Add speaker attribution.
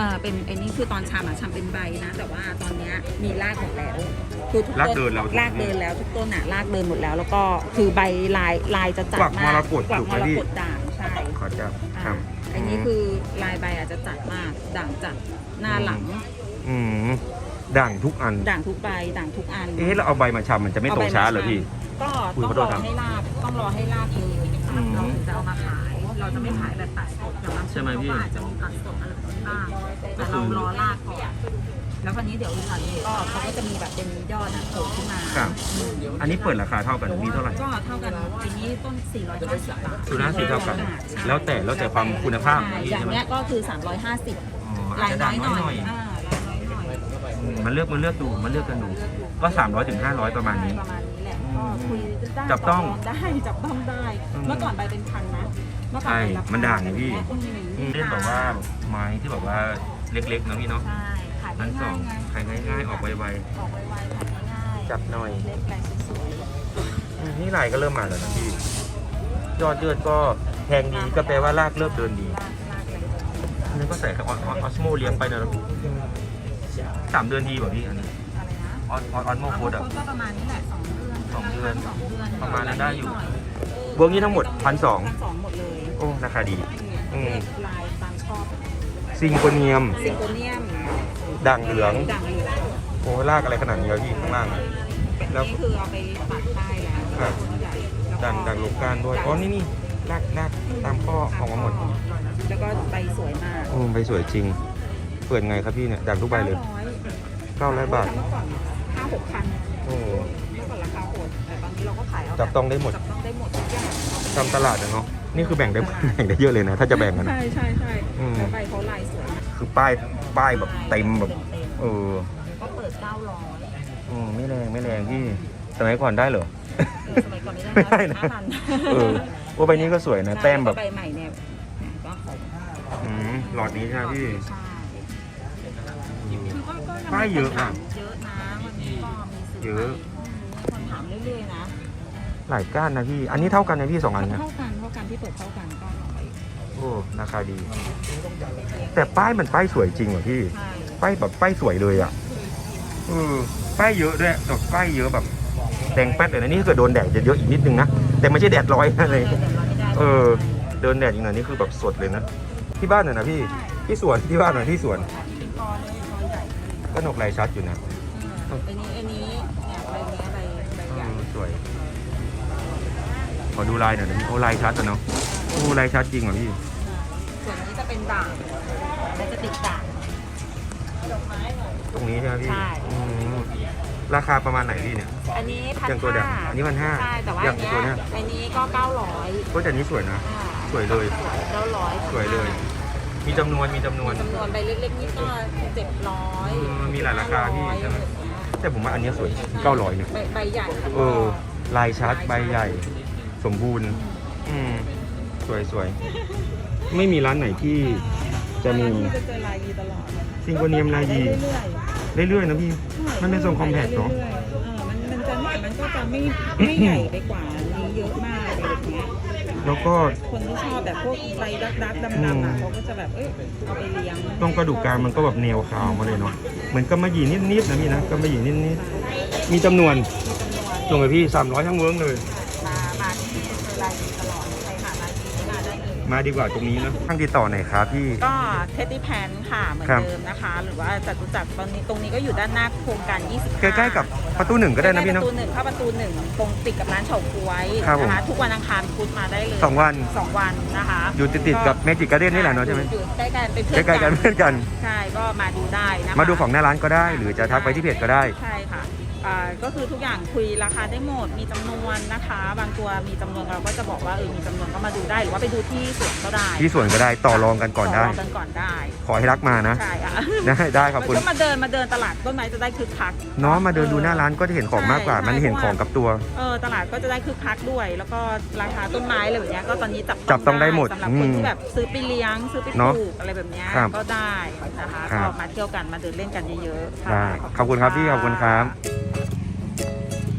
Speaker 1: เออเป็นไอ้นี่คือตอนชำอะชำเป็นใบนะ แต่ว่าตอนเนี้ยมีรากหมดแล้วคือทุก
Speaker 2: ราก
Speaker 1: ต้น
Speaker 2: เดินแล้ว
Speaker 1: รากเดินแล้วทุกต้นอะรากเดินหมดแล้ว แล้วก็คือใบลายลายจะจัด
Speaker 2: กวัก
Speaker 1: มาก
Speaker 2: มรกต
Speaker 1: กวัก
Speaker 2: ถูก
Speaker 1: ม
Speaker 2: ไหม
Speaker 1: ร
Speaker 2: พี่
Speaker 1: กตด่างใช่
Speaker 2: ขอจับค
Speaker 1: อ่า
Speaker 2: รับ
Speaker 1: อันนี้คือลายใบอาจจะจัดมากด่างจัดหน้าหลัง
Speaker 2: อืมด่างทุกอัน
Speaker 1: ด่างทุกใบด่างทุกอัน
Speaker 2: เอ๊ะเราเอาใบมาชำมันจะไม่โตช้าเหรอพี่
Speaker 1: ก็
Speaker 2: อุ๊ย
Speaker 1: ต้อง
Speaker 2: ขอโท
Speaker 1: ร
Speaker 2: ษ
Speaker 1: อ
Speaker 2: ครับ
Speaker 1: ให้รากต้องรอให้รากเลย
Speaker 2: อืม
Speaker 1: เราถึงจะเอามาขาย เราจะไม่ขายแบบตัดสดอย่างบางค
Speaker 2: ใช่
Speaker 1: น
Speaker 2: ไหม
Speaker 1: เขา
Speaker 2: พี่
Speaker 1: ก็อาจจะมีตัดสดอะไรบ้าง
Speaker 2: ก็
Speaker 1: แต่
Speaker 2: คื
Speaker 1: เรา
Speaker 2: อ
Speaker 1: รอรากก่อนแล้ววันนี้เดี๋ยวอีกหน่อยก็เขาก็จะมีแบบเป็นยอดนะโผล่ขึ้นมา
Speaker 2: ครับ อันนี้เปิดราคาเท่ากันนี่เท่าไหร่
Speaker 1: ก็เท่ากันปีนี้ต้น 450 บาท
Speaker 2: สุนัขสีเท่ากัน
Speaker 1: ใช่
Speaker 2: แล้วแต่แล้วแต่ความคุณภาพ
Speaker 1: ใช่
Speaker 2: นี่
Speaker 1: อย่าง
Speaker 2: ใช่ไหม
Speaker 1: เนี้ยก็คือ 350
Speaker 2: อ๋ออา
Speaker 1: ลา
Speaker 2: จ
Speaker 1: ย
Speaker 2: จะ
Speaker 1: น้
Speaker 2: ด่า
Speaker 1: องยห
Speaker 2: น้
Speaker 1: น่
Speaker 2: อ
Speaker 1: อยย
Speaker 2: หน่อย
Speaker 1: อ่าลายน้อยหน่อย
Speaker 2: อืมมันเลือกมันเลือกดูมันเลือกกันดู ก็300ถึง500ประมาณนี้
Speaker 1: ประมาณนี้แหละก็คุยได้
Speaker 2: จับต้อง
Speaker 1: ได้จับต้องได้
Speaker 2: อืม
Speaker 1: เมื่อก่อนใบเป็นพันนะเมื่อก่อน
Speaker 2: ใช่
Speaker 1: ใบละพั
Speaker 2: มันด่างไงพี่
Speaker 1: อืม
Speaker 2: อืมเล่นแบบว่าไม้ที่แบบว่าเล็กๆนะพี่เนาะ
Speaker 1: ใช่ขาย
Speaker 2: อันส
Speaker 1: ง่า
Speaker 2: อยง
Speaker 1: ๆไง
Speaker 2: ขายง่ายๆออกไว
Speaker 1: ออกไวๆขายง่าย
Speaker 2: ๆจับหน่อย
Speaker 1: ๆเล็กแปลงสวย
Speaker 2: อืมนี่ลายก็เริ่มมาแล้วนะพี่ยอดเลือดก็แทงดีก็แปลว่ารากเริ่มเดินดี
Speaker 1: ๆลากลากแรง
Speaker 2: อันนี้ก็ใส่ออออสโมเลี้ยงไปนะสามเดือนดีกว่าพี่อันนี้
Speaker 1: อะไรนะ
Speaker 2: ออสออสโมโคดอะ
Speaker 1: ก็ประมาณนี้แหละสองเดือน
Speaker 2: สองเดือน
Speaker 1: สองเดือน
Speaker 2: ประมาณนั้นได้อยู่
Speaker 1: หน่
Speaker 2: พวกนี้ทั้งหมด1,200
Speaker 1: พันสองหมดเลย
Speaker 2: โอ้ราคาดี อืม
Speaker 1: เลือกลายตามชอบ
Speaker 2: ซิงโกเนียม
Speaker 1: ซิงโกเนียม
Speaker 2: ด่างเหลือง
Speaker 1: ด่างเหลือง
Speaker 2: โอ้ลากอะไรขนาดนี้วะพี่ข้างล่างอะแล้ว
Speaker 1: นี่คือเอาไปปัดได้แล้ว
Speaker 2: ครับ
Speaker 1: ต้นใหญ่แล้วก็
Speaker 2: ด่างด่างลงก้านด้วย อ๋อ นี่นี่ลากลากตามข้อออกมาหมด
Speaker 1: แล้วก็ใบสวยมาก
Speaker 2: โอ้ใบสวยจริง เปิดไงครับพี่เนี่ยด่างทุกใบเลย
Speaker 1: เก้าร้อย
Speaker 2: 900บาท
Speaker 1: เมื่อก่อนห้าหกพัน
Speaker 2: โอ้
Speaker 1: เมื่อก่อนราคาโหดแต่ตอนนี้เราก็ขายเอา
Speaker 2: จับต้องได้หมด
Speaker 1: จับต้องได้หมดทุกอย่าง
Speaker 2: ตามตลาดอะเนาะ นี่คือแบ่งได้ แบ่งได้เยอะเลยนะ ถ้าจะแบ่งกันนะ
Speaker 1: ใช่ใช่ใช่
Speaker 2: อืม
Speaker 1: แล้วใบเขาลายสวยมาก
Speaker 2: คือป้ายป้ายแบบเต็มแบบ
Speaker 1: เต็ม
Speaker 2: เออ
Speaker 1: ๆก็เปิดเก้าร้อย
Speaker 2: อืมไม่แรงไม่แรงพี่สมัยก่อนได้เหรอ
Speaker 1: สมัยก่อน
Speaker 2: ไม่
Speaker 1: ไม่
Speaker 2: ได้
Speaker 1: ได้
Speaker 2: นะ
Speaker 1: ห้าพัน
Speaker 2: เออว่าใบนี้ก็สวยนะ แต้มแบบ
Speaker 1: ใบใหม่เนี่ยก็ขม
Speaker 2: อืมหลอดนี้ใช่ไหมพี่
Speaker 1: ใช่คือก็ก็ง
Speaker 2: ป้ายเยอะอะ
Speaker 1: เยอะนะวันนี้ก็มีซื้
Speaker 2: เยอะ
Speaker 1: คนถามเรื่อยๆนะ
Speaker 2: หลายก้านนะพี่ อันนี้เท่ากันนะพี่สองอันเนี่ย
Speaker 1: เท่ากันเท่ากันที่เปิดเท่ากันก็ร้อย
Speaker 2: โอ้ราคาดี แต่ป้ายมันป้ายสวยจริงเหรอพี่
Speaker 1: ใช่
Speaker 2: ป้ายแบบป้ายสวยเลยอะเออป้ายเยอะด้วยแบบป้ายเยอะแบบแดงแป๊ดเลยนะนี่ถ้าเกิดโดนแดดจะเยอะอีกนิดนึงนะ แต่ไม่ใช่แดดร้อยนะเลย
Speaker 1: เดี๋ยวเราไม่ได้
Speaker 2: เออเดินแดดอีกหน่อยนี่คือแบบสดเลยนะ ที่บ้านน่ะนะพี่ ที่สวนที่บ้านน่ะที่สวน
Speaker 1: กอเลยกอใหญ่
Speaker 2: ก็นกลายชัดอยู่นะ
Speaker 1: อืมอันนี้อันนี้
Speaker 2: อดูลายหน่อยนะพี่โอ้ลายชัดอะเนาะโอ้ลายชัดจริงเหรอพี่
Speaker 1: ส่วนนี้จะเป็นด่างมันจะติดด่าง
Speaker 2: ตรงนี้ใช่ไหมพี่
Speaker 1: ใช่
Speaker 2: อืมราคาประมาณไหนพี่เนี่ย
Speaker 1: อันนี้พัน
Speaker 2: อย่างตัวด่างอันนี้พันห้า
Speaker 1: ใช่แต่ว่า
Speaker 2: อย่าง
Speaker 1: อัน
Speaker 2: ตัวเนี้
Speaker 1: เนี้
Speaker 2: ย
Speaker 1: ยอันนี้ก็เก้าร้อย
Speaker 2: ก็แต่อันนี้สวยนะ สวยเลย
Speaker 1: เก้าร้อย
Speaker 2: สวยเลย มีจำนวนมีจำนวน
Speaker 1: จำนวนใบเล็กๆนี่ก็เจ็ดร้อย
Speaker 2: เออมีหลายราคาพี่ใช่ไหม แต่ผมว่าอันเนี้ยสวย900เนี่ย
Speaker 1: ใบใบใหญ่แล้ว
Speaker 2: เอ
Speaker 1: ก็
Speaker 2: อลายชัดใบใหญ่ สมบูรณ์ อืมสวยสวยไม่มีร้านไหนที่จะมี
Speaker 1: ที่จะเจอลายยีตลอด
Speaker 2: ซิงโกเนียมลายยี
Speaker 1: เรื่อย
Speaker 2: เรื่อยๆนะพี่
Speaker 1: ๆ
Speaker 2: มันเป็นทรงคอมแพคเนาะ
Speaker 1: รื่อยๆเออมันมันจะไม่มันก็จะไม่ไม่ใหญ่ไปกว่านี้เยอะมากอะไรแบบเนี้ย
Speaker 2: แล้วก็
Speaker 1: คนที่ชอบแบบพวกใบดักๆดำๆอะเขาก็จะแบบเอ้ยเอาไปเลี้ยง
Speaker 2: ตรงกระดูกกลางมันก็แบบแนวขาวมาเลยเนาะเหมือนกำมะหยี่นิดๆนะพี่นะกำมะหยี่นิดๆมีจำนวนส่งไปพี่300ทั้งเวิร์ก
Speaker 1: เลย
Speaker 2: มาดีกว่าตรงนี้นะข้างติดต่อไหนอยครับพี่
Speaker 1: ก็เทดดี้แพนค่ะเหมือน
Speaker 2: ครับ
Speaker 1: เดิมนะคะ หรือว่าจตุจักรตอนนี้ตรงนี้ก็อยู่ด้านหน้าโครงการ 25
Speaker 2: ใกล้ๆกับประตูหนึ่งก็ได้นะพี่
Speaker 1: ใกล้
Speaker 2: เนาะ
Speaker 1: ๆประตูหนึ่งเข้าประตูหนึ่งตรงติดกับร้านเฉาก๊วย
Speaker 2: ครับผม
Speaker 1: นะคะทุกวันอังคารพุธมาได้เลย
Speaker 2: สองวัน
Speaker 1: สองวันนะคะ
Speaker 2: อยู่ติดๆกับเมจิกการ์เด้นนี่แหละเนาะใช่ไหม
Speaker 1: อยู่ใกล้กันเป็นเพื่อน
Speaker 2: ใกล้ๆกันเพื่อนกัน
Speaker 1: ใช่ก็มาดูได้นะคะ
Speaker 2: มาดูของหน้าร้านก็ได้ หรือจะทักไปที่เพจก็ได้
Speaker 1: ใช่ค่ะอ่า ก็คือทุกอย่างคุยราคาได้หมด มีจำนวนนะคะ บางตัวมีจำนวนเราก็จะบอกว่าเออมีจำนวนก็มาดูได้หรือว่าไปดูที่สวนก็ได้
Speaker 2: ที่สวนก็ได้ต่อรองกันก่อนได้
Speaker 1: ต่รงกันก่อนได้
Speaker 2: ขอให้รักมานะ
Speaker 1: ใช่ค่ะ
Speaker 2: ได้ได้ขอบคุณ
Speaker 1: ก็มาเดินมาเดินตลาดต้นไม้จะได้คึกคัก
Speaker 2: เน้องมาเดินดูหน้าร้านก็จะเห็นของมากกว่า
Speaker 1: ใช่
Speaker 2: มันเห็นของกับตัว
Speaker 1: เออตลาดก็จะได้คึกคักด้วย แล้วก็ราคาต้นไม้อะไรแบบเนี้ยก็ตอนนี้จับ
Speaker 2: จับต้องได้หมด
Speaker 1: สำหรับ
Speaker 2: อื
Speaker 1: คน
Speaker 2: ม
Speaker 1: ที่แบบซื้อไปเลี้ยงซื้อไปป
Speaker 2: เนอะ
Speaker 1: ลูกอะไรแบบเนี้ย
Speaker 2: ครับ
Speaker 1: ก็ได้นะคะ
Speaker 2: ครั
Speaker 1: ก็
Speaker 2: บ
Speaker 1: มาเที่ยวกันมาเดินเล่นกันเยอะๆ
Speaker 2: ได้
Speaker 1: ค่ะ
Speaker 2: ขอบคุณครับพี่ขอบคุณครับะ